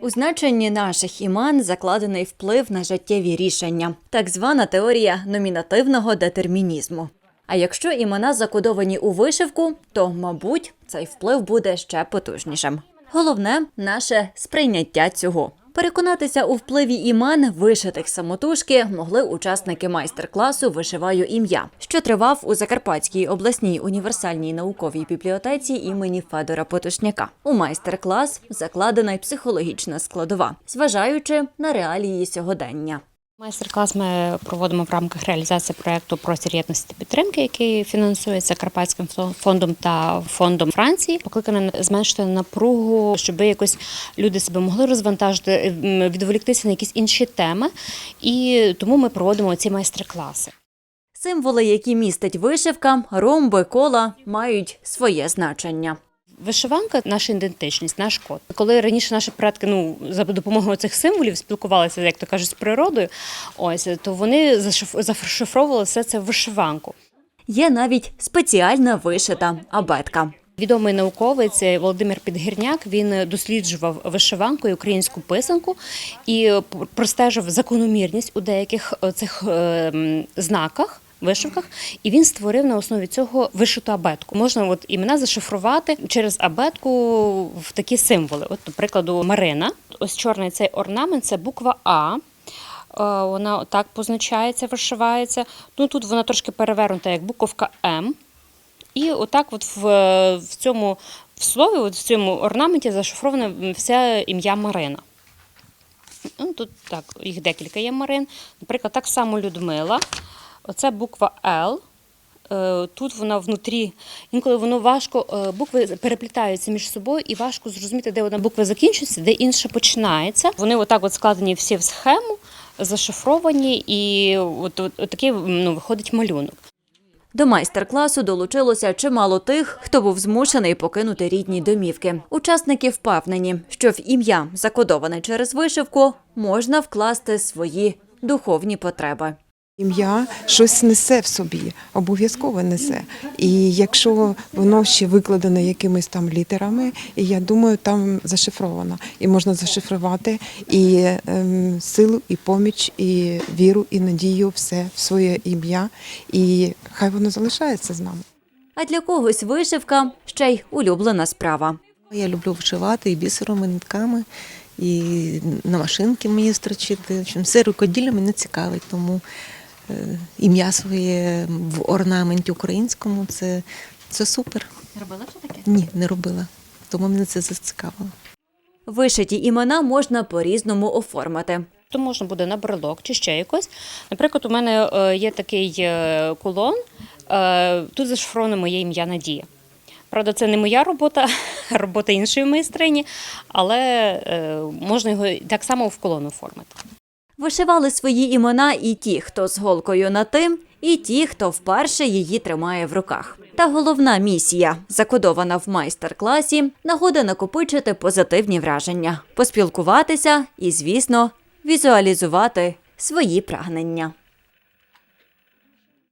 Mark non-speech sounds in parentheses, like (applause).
У значенні наших імен закладений вплив на життєві рішення, так звана теорія номінативного детермінізму. А якщо імена закодовані у вишивку, то, мабуть, цей вплив буде ще потужнішим. Головне наше сприйняття цього. Переконатися у впливі імен вишитих самотужки могли учасники майстер-класу Вишиваю ім'я, що тривав у Закарпатській обласній універсальній науковій бібліотеці імені Федора Потушняка. У майстер-клас закладена й психологічна складова, зважаючи на реалії сьогодення. Майстер-клас ми проводимо в рамках реалізації проєкту Простір єдності та підтримки, який фінансується Карпатським фо- фондом та фондом Франції. Покликано зменшити напругу, щоб якось люди себе могли розвантажити, відволіктися на якісь інші теми. І тому ми проводимо ці майстер-класи. Символи, які містить вишивка, ромби, кола, мають своє значення. Вишиванка наша ідентичність, наш код. Коли раніше наші предки ну за допомогою цих символів спілкувалися, як то кажуть, з природою, ось то вони зашиф- зашифровували все це в вишиванку. Є навіть спеціальна вишита абетка. Відомий науковець Володимир Підгірняк він досліджував вишиванку і українську писанку і простежив закономірність у деяких е, цих е, знаках. Вишивках, і він створив на основі цього вишиту абетку. Можна от імена зашифрувати через абетку в такі символи. От, до прикладу, Марина. Ось чорний цей орнамент це буква А. Е, Вона так позначається, вишивається. Ну тут вона трошки перевернута, як буковка М. І отак, от в, в цьому в слові, от в цьому орнаменті зашифроване все ім'я Марина. Ну, тут так, їх декілька є Марин. Наприклад, так само Людмила. Оце буква Л. Е, Тут вона внутрі, інколи воно важко, е, букви переплітаються між собою і важко зрозуміти, де одна буква закінчується, де інша починається. Вони отак от складені всі в схему, зашифровані, і от, от, от такий ну, виходить малюнок. До майстер-класу долучилося чимало тих, хто був змушений покинути рідні домівки. Учасники впевнені, що в ім'я, закодоване через вишивку, можна вкласти свої духовні потреби. Ім'я щось несе в собі, обов'язково несе. І якщо воно ще викладено якимись там літерами, і я думаю, там зашифровано. І можна зашифрувати і ем, силу, і поміч, і віру, і надію, все в своє ім'я. І хай воно залишається з нами. А для когось вишивка ще й улюблена справа. Я люблю вишивати і бісером, і нитками, і на машинки мені строчити. Все рукоділля мене цікавить, тому ім'я своє в орнаменті українському це, це супер. Робила вже таке? Ні, не робила. Тому мене це зацікавило. Вишиті імена можна по-різному оформити. То можна буде на брелок чи ще якось. Наприклад, у мене е, є такий е, кулон, е, тут зашифровано моє ім'я Надія. Правда, це не моя робота, (laughs) робота іншої майстрині, але е, можна його так само в колон оформити. Вишивали свої імена і ті, хто з голкою на тим, і ті, хто вперше її тримає в руках. Та головна місія, закодована в майстер-класі, нагода накопичити позитивні враження, поспілкуватися і, звісно, візуалізувати свої прагнення.